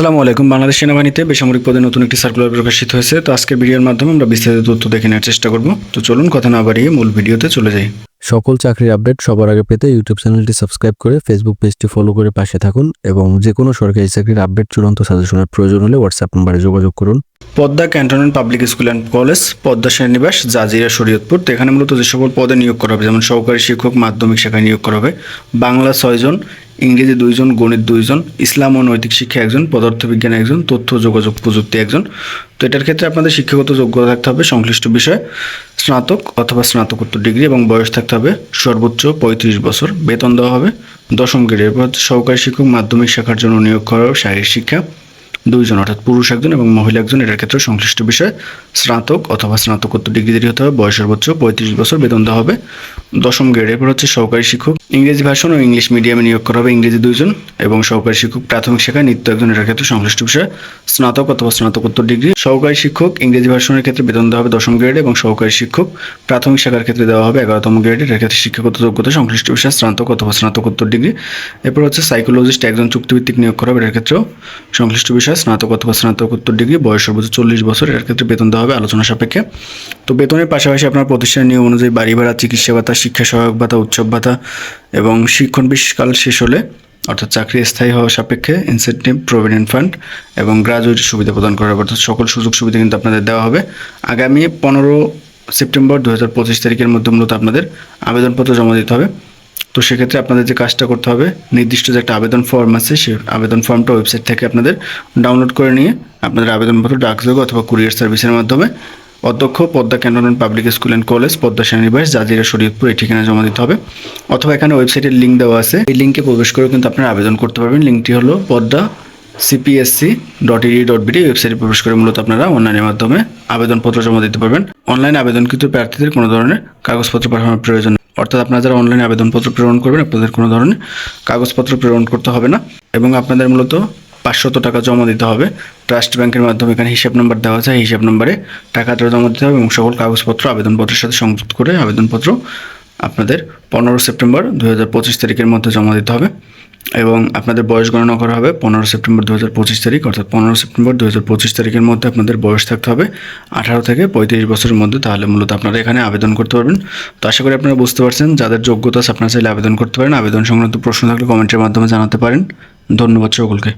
আসসালামু আলাইকুম। বাংলাদেশ সেনাবাহিনীতে বেসামরিক পদে নতুন একটি সার্কুলার প্রকাশিত হয়েছে। তো আজকের ভিডিওর মাধ্যমে আমরা বিস্তারিত তথ্য দেখে নেওয়ার চেষ্টা করব। তো চলুন কথা না বাড়িয়ে মূল ভিডিওতে চলে যাই। সকল চাকরির আপডেট সবার আগে পেতে ইউটিউব চ্যানেলটি সাবস্ক্রাইব করে ফেসবুক পেজটি ফলো করে পাশে থাকুন এবং যে কোনো সরকারি চাকরির আপডেট চূড়ান্ত সাজেশনের প্রয়োজন হলে হোয়াটসঅ্যাপ নম্বরে যোগাযোগ করুন। Padma cantonment public school and college Padma সেনানিবাস Jazeera Shariatpur. তো এখানে মূলত যে সকল পদে নিয়োগ করা হবে যেমন সহকারী শিক্ষক মাধ্যমিক শাখায় নিয়োগ করা হবে। বাংলা ছয়জন ইংরেজি দুইজন, গণিত দুইজন, ইসলাম ও নৈতিক শিক্ষা একজন, পদার্থবিজ্ঞান একজন, তথ্য, যোগাযোগ প্রযুক্তি একজন। তো এটার ক্ষেত্রে আপনাদের শিক্ষাগত যোগ্যতা থাকতে হবে সংশ্লিষ্ট বিষয়ে। স্নাতক অথবা স্নাতকোত্তর ডিগ্রি এবং বয়স থাকতে হবে সর্বোচ্চ পঁয়ত্রিশ বছর। বেতন দেওয়া হবে দশম গ্রেড এরপর সহকারী শিক্ষক মাধ্যমিক শাখার জন্য নিয়োগ করা হবে শারীরিক শিক্ষা। দুইজন, অর্থাৎ পুরুষ একজন এবং মহিলা একজন, এটার ক্ষেত্রে সংশ্লিষ্ট বিষয়ে স্নাতক অথবা স্নাতকোত্তর ডিগ্রি দিয়ে হতে হবে, বয়স সর্বোচ্চ পঁয়ত্রিশ বছর বেতন দেওয়া হবে। দশম গ্রেডের এরপর হচ্ছে সহকারী শিক্ষক। ইংরেজি ভাষণ ও ইংলিশ মিডিয়ামে নিয়োগ করা হবে ইংরেজি দুইজন এবং সহকারী শিক্ষক প্রাথমিক শাখায় নিত্য একজন, এটার ক্ষেত্রে সংশ্লিষ্ট বিষয়ে স্নাতক অথবা স্নাতকোত্তর ডিগ্রি। সহকারী শিক্ষক ইংরেজি ভাষণের ক্ষেত্রে বেতন দেওয়া হবে দশম গ্রেডে এবং সহকারী শিক্ষক প্রাথমিক শাখার ক্ষেত্রে দেওয়া হবে এগারোতম গ্রেডে এর ক্ষেত্রে শিক্ষাগত যোগ্যতা, সংশ্লিষ্ট বিষয়ে স্নাতক অথবা স্নাতকোত্তর ডিগ্রি। এরপর হচ্ছে সাইকোলজিস্ট একজন চুক্তিভিত্তিক নিয়োগ করা হবে এর ক্ষেত্রেও সংশ্লিষ্ট বিষয়ে স্নাতক অথবা স্নাতকোত্তর ডিগ্রি বয়স সর্বোচ্চ চল্লিশ বছর এর ক্ষেত্রে বেতন দেওয়া হবে আলোচনা সাপেক্ষে। তো বেতনের পাশাপাশি আপনার প্রতিষ্ঠানের নিয়ম অনুযায়ী বাড়ি ভাড়া, চিকিৎসা ভাতা, শিক্ষা সহায়ক ভাতা, উৎসব ভাতা এবং শিক্ষণ বিশেষকাল শেষ হলে, অর্থাৎ চাকরি স্থায়ী হওয়া সাপেক্ষে ইনসেন্টিভ প্রভিডেন্ট ফান্ড এবং গ্রাজুয়েটি সুবিধা প্রদান করা হবে অর্থাৎ সকল সুযোগ সুবিধা কিন্তু আপনাদের দেওয়া হবে। আগামী পনেরো সেপ্টেম্বর দু হাজার পঁচিশ তারিখের মধ্যে মূলত আপনাদের আবেদনপত্র জমা দিতে হবে। তো সেক্ষেত্রে আপনাদের যে কাজটা করতে হবে, নির্দিষ্ট যে একটা আবেদন ফর্ম আছে, সে আবেদন ফর্মটা ওয়েবসাইট থেকে আপনাদের ডাউনলোড করে নিয়ে আপনাদের আবেদনপত্র ডাকযোগ অথবা কুরিয়ার সার্ভিসের মাধ্যমে অধ্যক্ষ, Padma cantonment public school and college Padma সেনানিবাস Jazeera, Shariatpur এই ঠিকানা জমা দিতে হবে। অথবা এখানে ওয়েবসাইটের লিঙ্ক দেওয়া আছে। এই লিঙ্কে প্রবেশ করে কিন্তু আপনারা আবেদন করতে পারবেন। লিঙ্কটি হলো Padma CPSC dot ed dot BD ওয়েবসাইটে প্রবেশ করে মূলত আপনারা অনলাইনের মাধ্যমে আবেদনপত্র জমা দিতে পারবেন। অনলাইন আবেদনকৃত প্রার্থীদের কোনো ধরনের কাগজপত্র পাঠানোর প্রয়োজন অর্থাৎ আপনারা যারা অনলাইনে আবেদনপত্র প্রেরণ করবেন, আপনাদের কোনো ধরনের কাগজপত্র প্রেরণ করতে হবে না এবং আপনাদের মূলত পাঁচশত টাকা জমা দিতে হবে। ট্রাস্ট ব্যাংকের মাধ্যমে এখানে হিসাব নম্বর দেওয়া আছে। হিসাব নম্বরে টাকাটা জমা দিতে হবে এবং সকল কাগজপত্র আবেদনপত্রের সাথে সংযুক্ত করে আবেদনপত্র আপনাদের পনেরো সেপ্টেম্বর দু হাজার পঁচিশ তারিখের মধ্যে জমা দিতে হবে। এবং আপনাদের বয়স গণনা করা হবে পনেরো সেপ্টেম্বর দু হাজার পঁচিশ তারিখ, অর্থাৎ পনেরো সেপ্টেম্বর দু হাজার পঁচিশ তারিখের মধ্যে আপনাদের বয়স থাকতে হবে আঠারো থেকে পঁয়ত্রিশ বছরের মধ্যে, তাহলে মূলত আপনারা এখানে আবেদন করতে পারবেন। তো আশা করি আপনারা বুঝতে পারছেন, যাদের যোগ্যতা আপনারা চাইলে আবেদন করতে পারেন। আবেদন সংক্রান্ত প্রশ্ন থাকলে কমেন্টের মাধ্যমে জানাতে পারেন। ধন্যবাদ সকলকে।